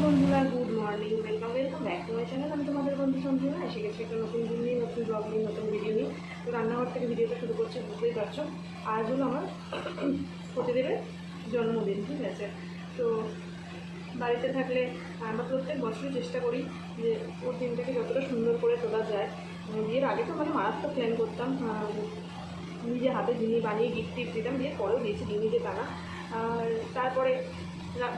বন্ধুরা good morning welcome welcome back to my channel আমি তোমাদের বন্ধু সঞ্জনা এসে গেছি একটা নতুন দিন নিয়ে, নতুন ব্লগ নিয়ে, নতুন ভিডিও নিয়ে। তো রান্নাঘর থেকে ভিডিওটা শুরু করছি, বুঝতেই পারছ। আজ হলো আমার প্রতিদেবের জন্মদিন, ঠিক আছে? তো বাড়িতে থাকলে আমরা প্রত্যেক বছরই চেষ্টা করি যে ওর দিনটাকে যতটা সুন্দর করে তোলা যায়। বিয়ের আগে তো মানে মারাত্মক প্ল্যান করতাম। নিজে হাতে জিনিস বানিয়ে গিফট টিফট দিতাম। বিয়ের পরেও দিয়েছি নিজে টানা আর তারপরে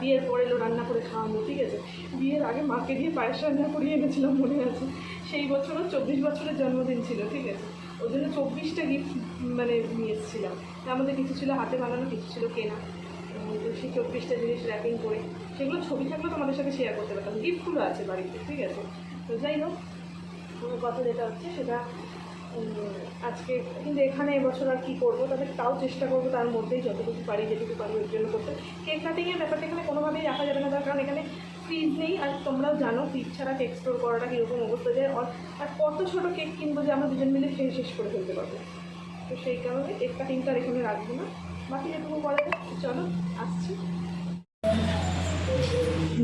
বিয়ের পরে এলো রান্না করে খাওয়ানো, ঠিক আছে? বিয়ের আগে মাকে দিয়ে পায়েস রান্না করিয়ে এনেছিলাম মনে আছে। সেই বছরও চব্বিশ বছরের জন্মদিন ছিল, ঠিক আছে? ওই জন্য চব্বিশটা গিফট মানে নিয়ে এসেছিলাম। তার মধ্যে কিছু ছিল হাতে বানানো, কিছু ছিল কেনা। তো সেই চব্বিশটা জিনিস র্যাপিং করে সেগুলো ছবি থাকলেও তোমাদের সাথে শেয়ার করতে পারতাম। গিফটগুলো আছে বাড়িতে, ঠিক আছে? তো যাই হোক কথা যেটা হচ্ছে সেটা আজকে, কিন্তু এখানে এবছর আর কী করব? তবে তাও চেষ্টা করব তার মধ্যেই যতটুকু পারি, যেটুকু পারি ওর জন্য করতে। কেক কাটিংয়ের ব্যাপারটা এখানে কোনোভাবেই রাখা যাবে না, তার কারণ এখানে ফ্রিজ নেই। আর তোমরাও জানো ফ্রিজ ছাড়া কেক স্টোর করাটা কীরকম অবস্থা যায় আর কত ছোটো কেক কিনবো যে আমরা দুজন মিলে খেয়ে শেষ করে ফেলতে পারব? তো সেই কারণে কেক কাটিংটা আর এখানে রাখব না। বাকি যেটুকু করা যায়, চলো, আসছি।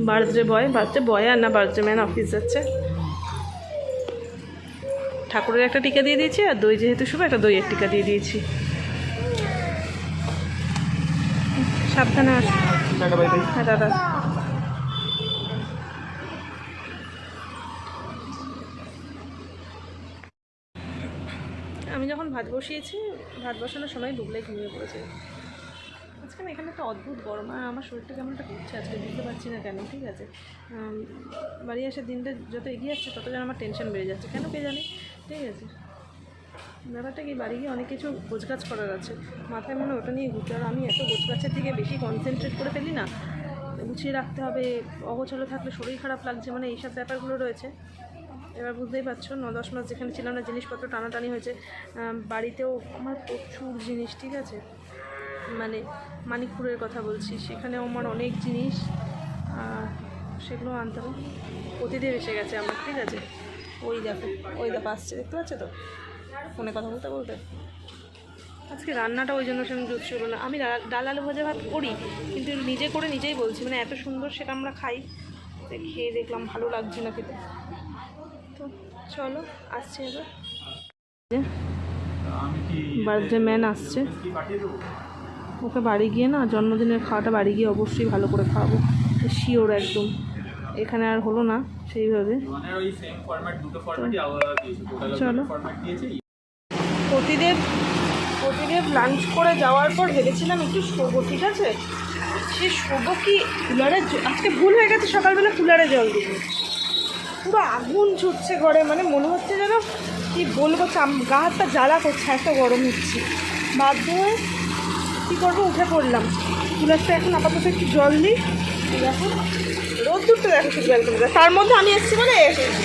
বার্থডে বয় বার্থডে বয় আর না বার্থডে ম্যান অফিস যাচ্ছে। ঠাকুরের একটা টিকা দিয়ে দিয়েছি, আর দই যেহেতু শুভ, একটা দইয়ের টিকা দিয়ে দিয়েছি। সাবধানে আস। হ্যাঁ দাদা। আমি যখন ভাত বসিয়েছি, ভাত বসানোর সময় ডুবলে ঘুমিয়ে পড়েছে। আজকে না এখানে একটা অদ্ভুত গরম, আর আমার শরীরটা কেমন একটা করছে আজকে বুঝতে পারছি না কেন, ঠিক আছে? বাড়ি আসার দিনটা যত এগিয়ে যাচ্ছে তত যেন আমার টেনশন বেড়ে যাচ্ছে। কেন কে জানি? ঠিক আছে? ব্যাপারটা কি, বাড়ি গিয়ে অনেক কিছু গোছগাছ করার আছে। মাথায় মনে ওটা নিয়ে ঘুরতে আর আমি এত গোছগাছের দিকে বেশি কনসেন্ট্রেট করে ফেলি না, গুছিয়ে রাখতে হবে, অগোছালো থাকলে শরীর খারাপ লাগছে মানে এইসব ব্যাপারগুলো রয়েছে। এবার বুঝতেই পারছ, ন দশ মাস যেখানে ছিলাম না, জিনিসপত্র টানাটানি হয়েছে। বাড়িতেও আমার প্রচুর জিনিস, ঠিক আছে? মানে মানিকপুরের কথা বলছি সেখানেও আমার অনেক জিনিস আর সেগুলো আনতে হবে। প্রতিদিন এসে গেছে আমার ঠিক আছে? ওই দেখো ওই দেখো আসছে দেখতে পাচ্ছ তো? ফোনে কথা বলতে বলতে। আজকে রান্নাটা ওই জন্য সেরকম জুত ছিল না। আমি ডাল আলু ভাজা ভাত করি কিন্তু নিজে করে নিজেই বলছি মানে এত সুন্দর সেটা আমরা খাই খেয়ে দেখলাম ভালো লাগছে না খেতে। তো চলো আসছে এবার। বার্থডে ম্যান আসছে। ওকে বাড়ি গিয়ে না জন্মদিনের খাওয়াটা বাড়ি গিয়ে অবশ্যই ভালো করে খাওয়াবো। শিওর একদম। এখানে আর হলো না সেইভাবে। চলো। প্রতিদেব প্রতিদেব লাঞ্চ করে যাওয়ার পর ভেবেছিলাম একটু শোবো, ঠিক আছে? সে শোবো কি কুলারে আজকে ভুল হয়ে গেছে, সকালবেলা কুলারে জল দিব পুরো আগুন ছুটছে ঘরে মানে মনে হচ্ছে যেন কি বলব গা হাতটা জ্বালা করছে, এত গরম হচ্ছে। বাধ্য হয়ে কী করব? উঠে পড়লাম। কুলারটা এখন আপাতত একটু জল দিই দেখো, রোদ্দুরটা দেখো শুধু তার মধ্যে আমি এসেছি মানে এসেছি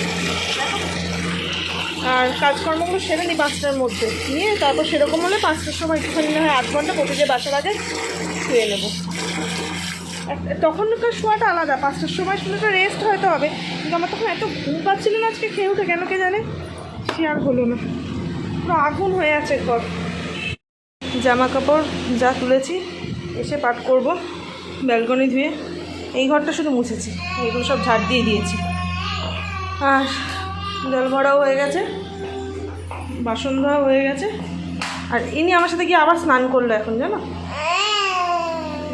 আর কাজকর্মগুলো সেরে নিই পাঁচটার মধ্যে। নিয়ে তারপর সেরকম হলে পাঁচটার সময় একটুখানি না হয় আধ ঘণ্টা প্রতি প্রতিদিন বাসার আগে শুয়ে নেব। তখনকার শোয়াটা আলাদা। পাঁচটার সময় শুনে তো রেস্ট হয়তো হবে। কিন্তু আমার তখন এত ঘুম পাচ্ছিল না আজকে খেয়ে উঠে, কেন কে জানে? সে আর হলো না। পুরো আগুন হয়ে আছে ঘর। জামা কাপড় যা তুলেছি, এসে পাট করব, ব্যালকনি ধুয়ে। এই ঘরটা শুধু মুছেছি এইগুলো সব ঝাড় দিয়ে দিয়েছি। আর জল ভরাও হয়ে গেছে, বাসন ধোয়া হয়ে গেছে। আর ইনি আমার সাথে গিয়ে আবার স্নান করল এখন, জানো?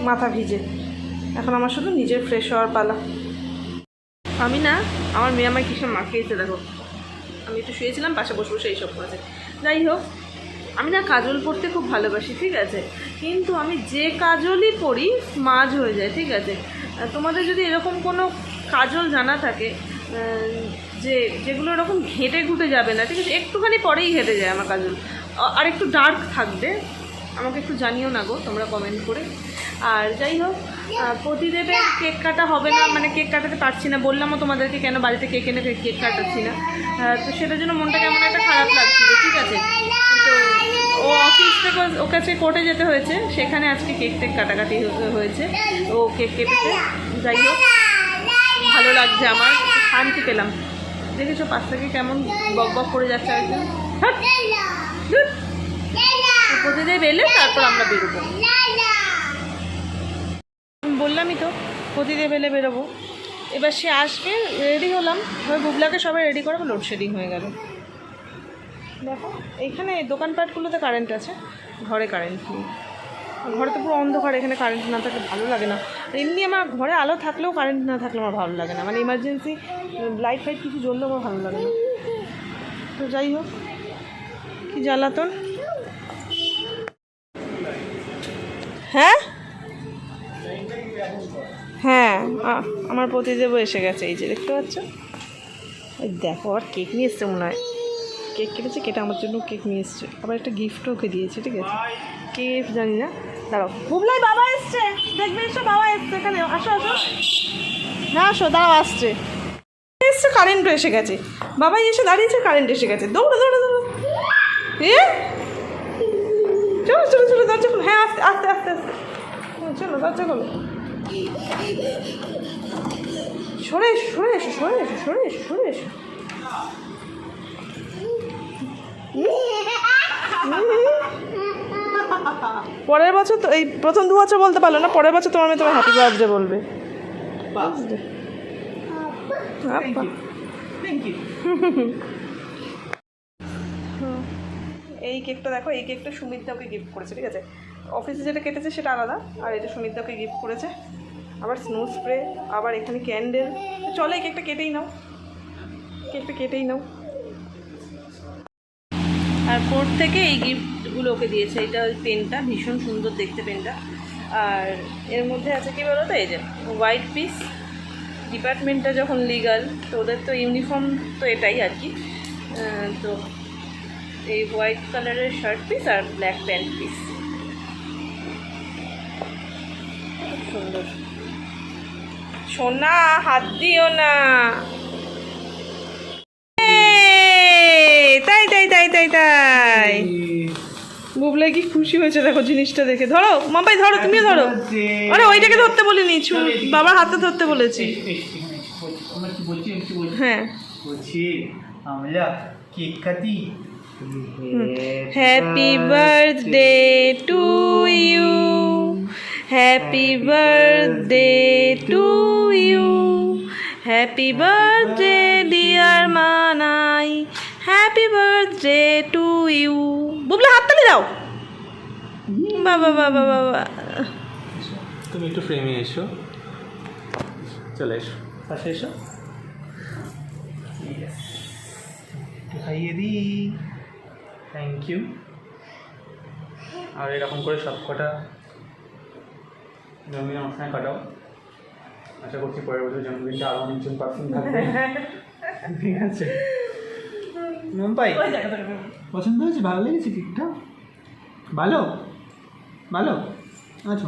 মাথা ভিজে। এখন আমার শুধু নিজের ফ্রেশ হওয়ার পালা। আমি না, আমার মেয়ে আমায় কিসব মাখিয়েছে, দেখো। আমি একটু শুয়েছিলাম, পাশে বসে বসে এইসব করেছে। যাই হোক আমি না কাজল পরতে খুব ভালোবাসি, ঠিক আছে? কিন্তু আমি যে কাজলই পরি মাঝ হয়ে যায়, ঠিক আছে? তোমাদের যদি এরকম কোনো কাজল জানা থাকে যে, যেগুলো এরকম ঘেঁটে ঘুটে যাবে না, ঠিক আছে? একটুখানি পরেই হেঁটে যায় আমার কাজল। আর একটু ডার্ক থাকবে। আমাকে একটু জানিও না গো, তোমরা কমেন্ট করে। আর যাই হোক প্রতিদেবের কেক কাটা হবে না মানে কেক কাটাতে পারছি না, বললামও তোমাদেরকে কেন বাড়িতে কেক এনে কেক কাটাচ্ছি না। তো সেটার জন্য মনটা কেমন একটা খারাপ লাগছিল, ঠিক আছে? ও অফিস থেকে ও- কাছে কোর্টে যেতে হয়েছে। সেখানে আজকে কেক টেক কাটাকাটি হয়েছে। ও কেক কেটেছে যাই হোক, ভালো লাগছে আমার। শান্তি পেলাম। দেখেছ পাশ থেকে কেমন বক বক করে যাচ্ছে একজন প্রতিদেব এলে তারপর আমরা বেরোবো। বললামই তো প্রতিদেব এলে বেরোবো। এবার সে আসবে রেডি হলাম। এবার বুবলাকে সবাই রেডি করাবো লোডশেডিং হয়ে গেল। দেখো এইখানে দোকানপাটগুলোতে কারেন্ট আছে, ঘরে কারেন্ট নেই। ঘরে তো পুরো অন্ধকার, এখানে কারেন্ট না থাকলে ভালো লাগে না। এমনি আমার ঘরে আলো থাকলেও কারেন্ট না থাকলে আমার ভালো লাগে না। মানে ইমার্জেন্সি লাইট ফাইট কিছু জ্বললেও আমার ভালো লাগে না। তো যাই হোক, কি জ্বালাতন? হ্যাঁ? হ্যাঁ আমার প্রতিদেবও এসে গেছে, এই যে দেখতে পাচ্ছ? দেখো, আর কেক নিয়ে এসছে মনে হয়। কেক কেটেছে, কেটে আমার জন্য কেক নিয়ে এসছে। আবার একটা গিফটও ওকে দিয়েছে, ঠিক আছে? কে জানি না। দাঁড়াও। বুবলাই বাবা এসছে! দেখবে এসো বাবা এসছে এখানে। আসো আসো। হ্যাঁ আসো, দাঁড়াও, আসছে। এসছে কারেন্টও এসে গেছে। বাবাই এসে দাঁড়িয়েছে কারেন্ট এসে গেছে। দৌড়ো দৌড়ো দৌড়ো। এ? চলো চলো চলো, দরজা খোলো। হ্যাঁ আস্তে আস্তে আস্তে আস্তে। চলো দরজা খোলো। সরে সরে এসো সরে এসো সরে এসো সরে এসো। পরের বছর তো এই প্রথম দু বছর বলতে পারল না পরের বছর তোমার মেয়ে তোমার হ্যাপি বার্থডে বলবে। এই কেকটা দেখো এই কেকটা সুমিত ওকে গিফট করেছে ঠিক আছে? অফিসে যেটা কেটেছে সেটা আলাদা আর এটা সুমিত ওকে গিফট করেছে। আবার স্নো স্প্রে আবার এখানে ক্যান্ডেল চলো এই কেকটা কেটেই নাও। কেকটা কেটেই নাও। আর কোর্ট থেকে এই গিফটগুলো ওকে দিয়েছে। এটা ওই পেনটা ভীষণ সুন্দর দেখতে পেনটা আর এর মধ্যে আছে কি বলো তো? এই যে হোয়াইট পিস ডিপার্টমেন্টটা যখন লিগাল তো ওদের তো ইউনিফর্ম তো এটাই আর কি। তো এই হোয়াইট কালারের শার্ট পিস আর ব্ল্যাক প্যান্ট পিস সুন্দর। সোনা, হাত দিও না। বুবলাই কি খুশি হয়েছে? দেখো জিনিসটা দেখে। ধরো মাম্পাই ধরো তুমিও ধরো। আরে ওইটাকে ধরতে বলিনি বাবার হাতে ধরতে বলেছি। হ্যাঁ। বলছি আমরা কেক কাটি happy birthday to you happy birthday to you happy birthday dear Manai happy birthday to you Bubla হাততালি দাও। বাবা বাবা বাবা তুমি একটু ফ্রেমে এসো। চলে এসো। পাশে এসো। খাইয়ে দিই। থ্যাংক ইউ আর এরকম করে সব কটা জন্মদিন আমার সঙ্গে কাটাও। আশা করছি পরের বছর জন্মদিনটা আরও অনেকজন পার্সেন্ট থাকবে ঠিক আছে। মুম্বাই পছন্দ হয়েছে? ভালো লেগেছে কেকটা ভালো? ভালো? আচ্ছা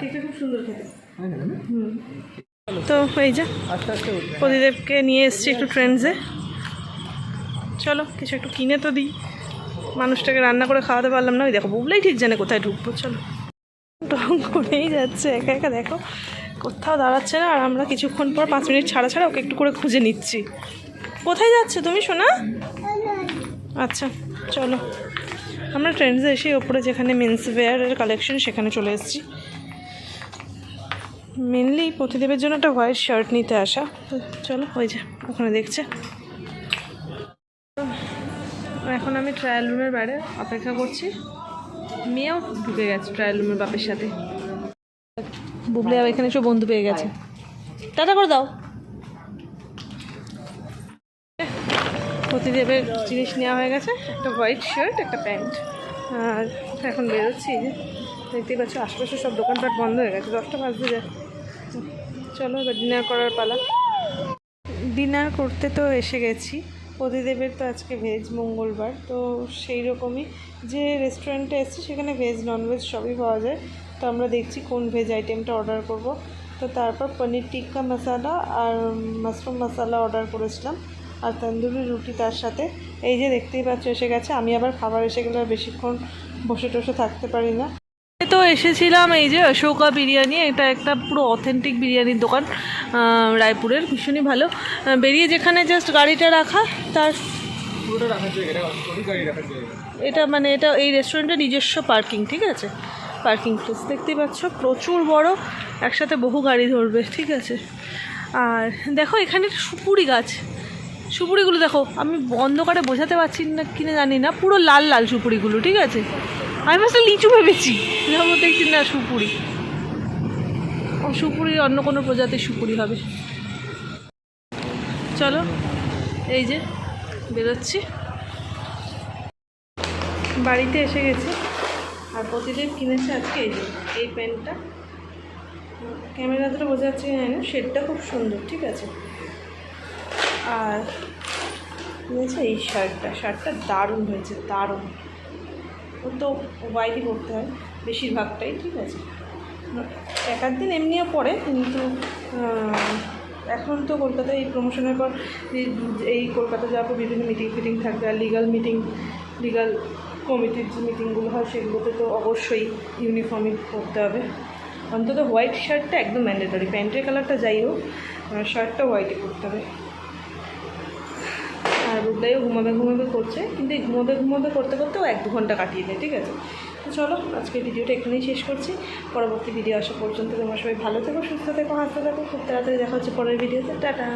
কেকটা খুব সুন্দর খেতে। হয়? তো এই যে প্রদীপকে নিয়ে এসেছি একটু ট্রেন্ডসে চলো কিছু একটু কিনে তো দিই। মানুষটাকে রান্না করে খাওয়াতে পারলাম না। ওই দেখো বুবলাই ঠিক জানে কোথায় ঢুকবো চলো। টং করেই যাচ্ছে একা একা দেখো। কোথাও দাঁড়াচ্ছে না আর আমরা কিছুক্ষণ পর পাঁচ মিনিট ছাড়া ছাড়া ওকে একটু করে খুঁজে নিচ্ছি। কোথায় যাচ্ছে তুমি শোনা আচ্ছা চলো। আমরা ট্রেন্ডসে এসে ওপরে যেখানে মেন্স ওয়্যারের কালেকশন সেখানে চলে এসেছি। মেনলি প্রতিদেবের জন্য একটা হোয়াইট শার্ট নিতে আসা। তো চলো, ওই যে, ওখানে দেখছে। এখন আমি ট্রায়াল রুমের বাইরে অপেক্ষা করছি। মেয়েও ঢুকে গেছে ট্রায়াল রুমের বাপের সাথে। বুবলি এখানে সব বন্ধু পেয়ে গেছে। টাটা করে দাও। প্রতিদেবের জিনিস নেওয়া হয়ে গেছে, একটা হোয়াইট শার্ট একটা প্যান্ট আর এখন বেরোচ্ছি দেখতেই পাচ্ছ, আশেপাশে সব দোকানপাট বন্ধ হয়ে গেছে, দশটা বাজতে যায়। চলো এবার ডিনার করার পালা। ডিনার করতে তো এসে গেছি, প্রতিদেবের তো আজকে ভেজ মঙ্গলবার, তো সেই রকমই। যে রেস্টুরেন্টে এসেছি, সেখানে ভেজ ননভেজ সবই পাওয়া যায়। তো আমরা দেখছি কোন ভেজ আইটেমটা অর্ডার করব। তো তারপর পনির টিক্কা মশালা আর মাশরুম মশালা অর্ডার করেছিলাম। আর তন্দুরি রুটি তার সাথে। এই যে দেখতেই পাচ্ছ এসে গেছে। আমি আবার খাবার এসে গেলে বেশিক্ষণ বসে টসে থাকতে পারি না। তো এসেছিলাম এই যে অশোকা বিরিয়ানি এটা একটা পুরো অথেন্টিক বিরিয়ানির দোকান রায়পুরের। ভীষণই ভালো। বেরিয়ে যেখানে জাস্ট গাড়িটা রাখা তার এটা মানে এটা এই রেস্টুরেন্টের নিজস্ব পার্কিং ঠিক আছে? পার্কিং প্লেস দেখতেই পাচ্ছ প্রচুর বড়। একসাথে বহু গাড়ি ধরবে ঠিক আছে? আর দেখো এখানে সুপুরি গাছ। সুপুরিগুলো দেখো, আমি অন্ধকারে বোঝাতে পারছি না কিনা জানি না, পুরো লাল লাল সুপুরিগুলো, ঠিক আছে? আমি ভাবছি লিচু ভেবেছি যেমন দেখছি না সুপুরি। ও সুপুরি, অন্য কোনো প্রজাতির সুপুরি হবে। চলো, এই যে, বেরোচ্ছি। বাড়িতে এসে গেছি। আর প্রতিদিন কিনেছে আজকে এই যে, এই প্যান্টটা ক্যামেরাতে বোঝা যাচ্ছে জানি না, শেডটা খুব সুন্দর, ঠিক আছে? আর কিনেছে এই শার্টটা। শার্টটা দারুণ হয়েছে দারুণ। ও তো হোয়াইটই পরতে হয় বেশিরভাগটাই, ঠিক আছে? এক দিন এমনিও পরে, কিন্তু এখন তো কলকাতায় এই প্রমোশনের পর এই- কলকাতা যাওয়ার পর বিভিন্ন মিটিং ফিটিং থাকবে, আর লিগাল মিটিং লিগাল কমিটির যে মিটিংগুলো হয়, সেগুলোতে তো অবশ্যই ইউনিফর্মই পরতে হবে। অন্তত হোয়াইট শার্টটা একদম ম্যান্ডেটরি প্যান্টের কালারটা যাই হোক শার্টটা হোয়াইটই পরতে হবে। রুগলাইও ঘুমাবে ঘুমাবে করছে, কিন্তু এই ঘুমাবে ঘুমাবে করতে করতেও এক দু ঘণ্টা কাটিয়ে দেয়, ঠিক আছে? তো চলো, আজকে ভিডিওটা এখানেই শেষ করছি। পরবর্তী ভিডিও আসা পর্যন্ত তোমার সবাই ভালো থেকো, সুস্থ থেকো, হাসতে থাকো, খুব তাড়াতাড়ি দেখা হচ্ছে পরের ভিডিওতে টাটা!